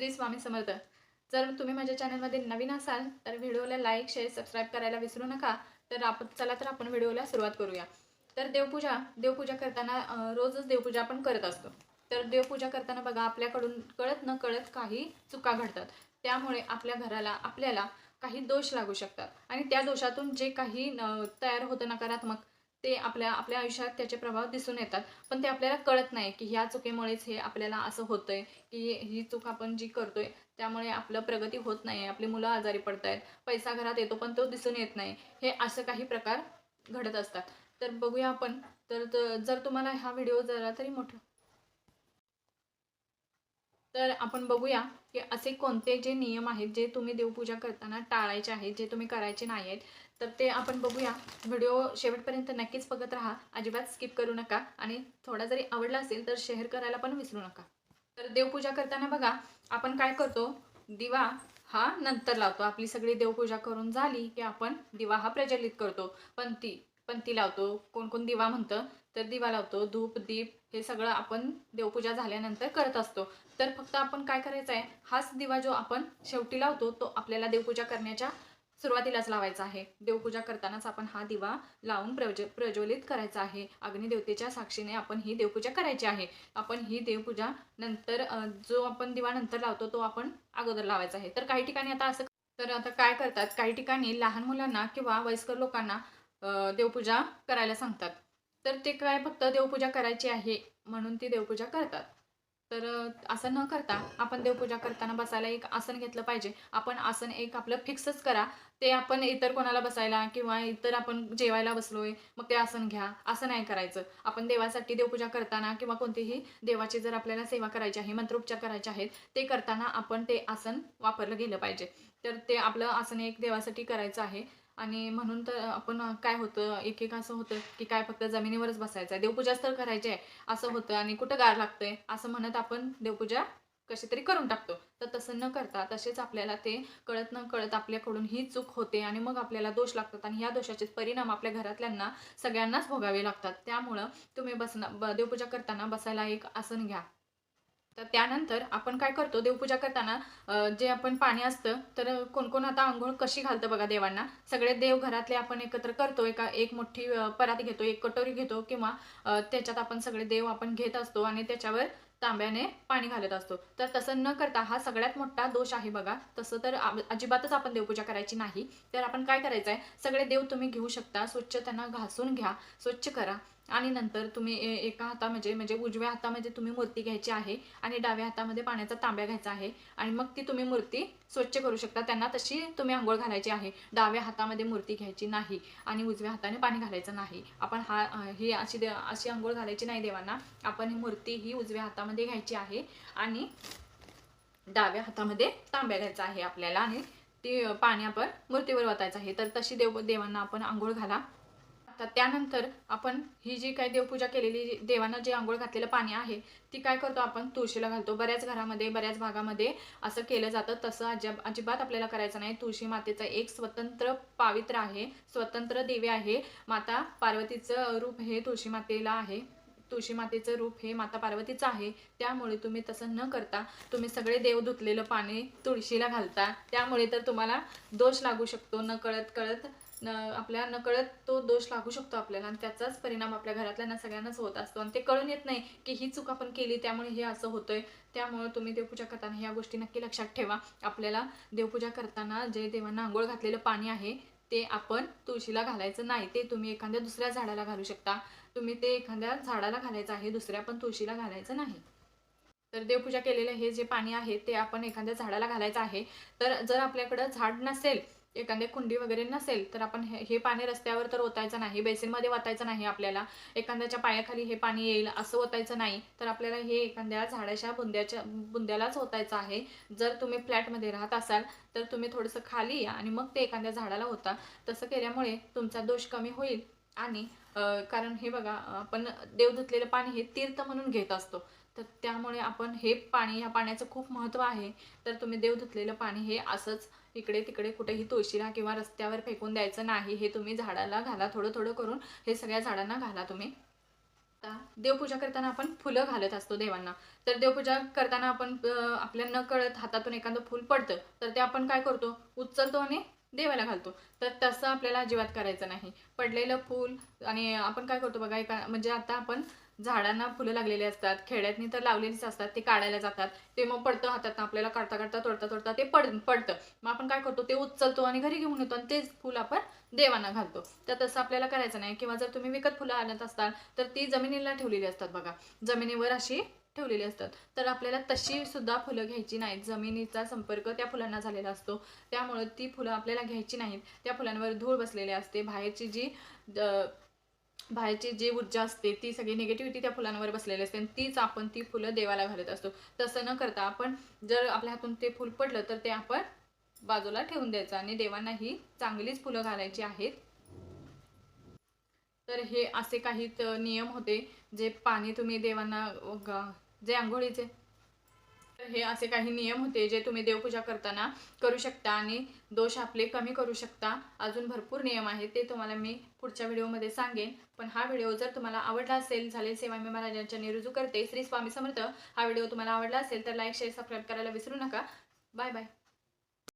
श्री स्वामी समर्थ. जर तुम्ही माझ्या चॅनलमध्ये नवीन असाल तर व्हिडिओला लाईक शेअर सबस्क्राईब करायला विसरू नका. तर आपण चला तर आपण व्हिडिओला सुरुवात करूया. तर देवपूजा देवपूजा करताना रोजच देवपूजा आपण करत असतो. तर देवपूजा करताना बघा आपल्याकडून कळत न कळत काही चुका घडतात. त्यामुळे आपल्या घराला आपल्याला काही दोष लागू शकतात. आणि त्या दोषातून जे काही तयार होतं नकारात्मक ते आपल्या आपल्या आयुष्यात त्याचे प्रभाव दिसून येतात. पण ते आपल्याला कळत नाही की ह्या चुकीमुळेच हे आपल्याला असं होतंय की ही चूक आपण जी करतोय त्यामुळे आपलं प्रगती होत नाही आपली मुलं आजारी पडत आहेत पैसा घरात येतो पण तो दिसून येत नाही. हे असं काही प्रकार घडत असतात. तर बघूया आपण. तर जर तुम्हाला हा व्हिडिओ जरा तरी मोठा तर आपण बघूया की असे कोणते जे नियम आहेत जे तुम्ही देवपूजा करताना टाळायचे आहेत जे तुम्ही करायचे नाही आहेत तर ते आपण बघूया. व्हिडिओ शेवटपर्यंत नक्कीच बघत राहा. अजिबात स्किप करू नका आणि थोडा जरी आवडला असेल तर शेअर करायला पण विसरू नका. तर देवपूजा करताना बघा आपण काय करतो? दिवा हा नंतर लावतो. आपली सगळी देवपूजा करून झाली की आपण दिवा हा प्रज्वलित करतो. पण ती पंती लावतो. कोण कोण दिवा म्हणतं तर दिवा लावतो. धूप दीप हे सगळं आपण देवपूजा झाल्यानंतर करत असतो. तर फक्त आपण काय करायचं आहे हाच दिवा जो आपण शेवटी लावतो तो आपल्याला देवपूजा करण्याच्या सुरुवातीलाच लावायचा आहे. देवपूजा करतानाच आपण हा दिवा लावून प्रज प्रज्वलित करायचा आहे. अग्निदेवतेच्या साक्षीने आपण ही देवपूजा करायची आहे. आपण ही देवपूजा नंतर जो आपण दिवा नंतर लावतो तो आपण अगोदर लावायचा आहे. तर काही ठिकाणी आता असं तर आता काय करतात? काही ठिकाणी लहान मुलांना किंवा वयस्कर लोकांना देवपूजा करायला सांगतात. तर ते काय फक्त देवपूजा करायची आहे म्हणून ती देवपूजा करतात. तर असं न करता आपण देवपूजा करताना बसायला एक आसन घेतलं पाहिजे. आपण आसन एक आपलं फिक्सच करा. ते आपण इतर कोणाला बसायला किंवा इतर आपण जेवायला बसलोय मग ते आसन घ्या. असं नाही करायचं. आपण देवासाठी देवपूजा करताना किंवा कोणतीही देवाची जर आपल्याला सेवा करायची आहे मंत्रोपचार करायचे आहेत ते करताना आपण ते आसन वापरलं गेलं पाहिजे. तर ते आपलं आसन एक देवासाठी करायचं आहे. आणि म्हणून तर आपण काय होतं एक एक असं होतं की काय फक्त जमिनीवरच बसायचं आहे. देवपूजाच तर करायची आहे असं होतं आणि कुठं गार लागतंय असं म्हणत आपण देवपूजा कशी तरी करून टाकतो. तर तसं न करता तसेच आपल्याला ते कळत न कळत आपल्याकडून ही चूक होते आणि मग आपल्याला दोष लागतात आणि ह्या दोषाचे परिणाम आपल्या घरातल्यांना सगळ्यांनाच भोगावे लागतात. त्यामुळं तुम्ही बसना ब देवपूजा करताना बसायला एक आसन घ्या. तर त्यानंतर आपण काय करतो देवपूजा करताना जे आपण पाणी असतं तर कोण कोण आता आंघोळ कशी घालतं बघा देवांना. सगळे देव घरातले आपण एकत्र करतो एका एक मोठी परात घेतो एक कटोरी घेतो किंवा त्याच्यात आपण सगळे देव आपण घेत असतो आणि त्याच्यावर तांब्याने पाणी घालत असतो. तर तसं न करता हा सगळ्यात मोठा दोष आहे बघा. तसं तर अजिबातच आपण देवपूजा करायची नाही. तर आपण काय करायचं आहे सगळे देव तुम्ही घेऊ शकता स्वच्छ त्यांना घासून घ्या स्वच्छ करा. आणि नंतर तुम्ही ए- एका हातामध्ये म्हणजे उजव्या हातामध्ये तुम्ही मूर्ती घ्यायची आहे आणि डाव्या हातामध्ये पाण्याचा तांब्या घ्यायचा आहे. आणि मग ती तुम्ही मूर्ती स्वच्छ करू शकता. त्यांना तशी तुम्ही आंघोळ घालायची आहे. डाव्या हातामध्ये मूर्ती घ्यायची नाही आणि उजव्या हाताने पाणी घालायचं नाही. आपण हा ही अशी दे अशी आंघोळ घालायची नाही देवांना. आपण ही मूर्ती ही उजव्या हातामध्ये घ्यायची आहे आणि डाव्या हातामध्ये तांब्या घ्यायचा आहे आपल्याला आणि ती पाणी आपण मूर्तीवर वाचायचं आहे. तर तशी देव देवांना आपण आंघोळ घाला. तर त्यानंतर आपण ही जी काही देवपूजा केलेली देवांना जे आंघोळ घातलेलं पाणी आहे ती काय करतो आपण? तुळशीला घालतो. बऱ्याच घरामध्ये बऱ्याच भागामध्ये असं केलं जातं. तसं अजिब अजिबात आपल्याला करायचं नाही. तुळशी मातेचं एक स्वतंत्र पावित्र आहे स्वतंत्र देवी आहे. माता पार्वतीचं रूप हे तुळशी मातेला आहे. तुळशी मातेचं रूप हे माता पार्वतीचं आहे. त्यामुळे तुम्ही तसं न करता तुम्ही सगळे देव धुतलेलं पाणी तुळशीला घालता. त्यामुळे तर तुम्हाला दोष लागू शकतो. न कळत कळत न आपल्या नकळत तो दोष लागू शकतो आपल्याला आणि त्याचाच परिणाम आपल्या घरातल्यांना सगळ्यांनाच होत असतो. आणि ते कळून येत नाही की ही चूक आपण केली त्यामुळे हे असं होतंय. त्यामुळे तुम्ही देवपूजा करताना ह्या गोष्टी नक्की लक्षात ठेवा. आपल्याला देवपूजा करताना जे देवांना आंघोळ घातलेलं पाणी आहे ते आपण तुळशीला घालायचं नाही. ते तुम्ही एखाद्या दुसऱ्या झाडाला घालू शकता. तुम्ही ते एखाद्या झाडाला घालायचं आहे दुसऱ्या पण तुळशीला घालायचं नाही. तर देवपूजा केलेलं हे जे पाणी आहे ते आपण एखाद्या झाडाला घालायचं आहे. तर जर आपल्याकडं झाड नसेल एखाद्या कुंडी वगैरे नसेल तर आपण हे हे पाणी रस्त्यावर तर ओतायचं नाही बेसिनमध्ये वाटायचं नाही आपल्याला. एखाद्याच्या पायाखाली हे पाणी येईल असं ओतायचं नाही. तर आपल्याला हे एखाद्या झाडाच्या बुंद्याच्या बुंद्यालाच ओतायचं आहे. जर तुम्ही फ्लॅटमध्ये राहत असाल तर तुम्ही थोडंसं खाली या आणि मग ते एखाद्या झाडाला होता तसं केल्यामुळे तुमचा दोष कमी होईल. आणि कारण हे बघा आपण देव धुतलेलं पाणी हे तीर्थ म्हणून घेत असतो. तर त्यामुळे आपण हे पाणी ह्या पाण्याचं खूप महत्त्व आहे. तर तुम्ही देव धुतलेलं पाणी हे असंच इकडे तिकडे कुठेही तुळशीला किंवा रस्त्यावर फेकून द्यायचं नाही. हे तुम्ही झाडाला घाला थोडं थोडं करून हे सगळ्या झाडांना घाला तुम्ही. आता देवपूजा करताना आपण फुलं घालत असतो देवांना. तर देवपूजा करताना आपण आपल्या न कळत हातातून एखादं फुल पडतं तर ते आपण काय करतो? उचलतो आणि देवाला घालतो. तर तसं आपल्याला अजिबात करायचं नाही. पडलेलं फूल आणि आपण काय करतो बघा एका म्हणजे आता आपण झाडांना फुलं लागलेली असतात खेड्यातनी तर लावलेलीच असतात ते काढायला जातात. ते मग पडतं हातात आपल्याला काढता काढता तोडता तोडता ते पड पडतं. मग आपण काय करतो ते उचलतो आणि घरी घेऊन येतो आणि तेच फुल आपण देवांना घालतो. तर तसं आपल्याला करायचं नाही. किंवा जर तुम्ही विकत फुलं आणत असाल तर ती जमिनीला ठेवलेली असतात बघा. जमिनीवर अशी ठेवलेली असतात. तर आपल्याला तशी सुद्धा फुलं घ्यायची नाहीत. जमिनीचा संपर्क त्या फुलांना झालेला असतो. त्यामुळं ती फुलं आपल्याला घ्यायची नाहीत. त्या फुलांवर धूळ बसलेली असते. बाहेरची जी बाहेरची जी ऊर्जा असते ती सगळी निगेटिव्हिटी त्या फुलांवर बसलेली असते. आणि तीच आपण ती फुलं देवाला घालत असतो. तसं न करता आपण जर आपल्या हातून ते फुल पडलं तर ते आपण बाजूला ठेवून द्यायचं. आणि देवांना ही चांगलीच फुलं घालायची आहेत. तर हे असे काही त- नियम होते जे पाणी तुम्ही देवांना ग- जे आंघोळीचे. तर हे असे काही नियम होते जे तुम्ही देवपूजा करताना करू शकता आणि दोष आपले कमी करू शकता. अजून भरपूर नियम आहेत ते तुम्हाला मी पुढच्या व्हिडिओमध्ये सांगेन. पण हा व्हिडिओ जर तुम्हाला आवडला असेल झाले सेवा मी महाराजांच्या निरुजू करते श्री स्वामी समर्थ हा व्हिडिओ तुम्हाला आवडला असेल तर लाईक शेअर सबस्क्राईब करायला विसरू नका. Bye bye.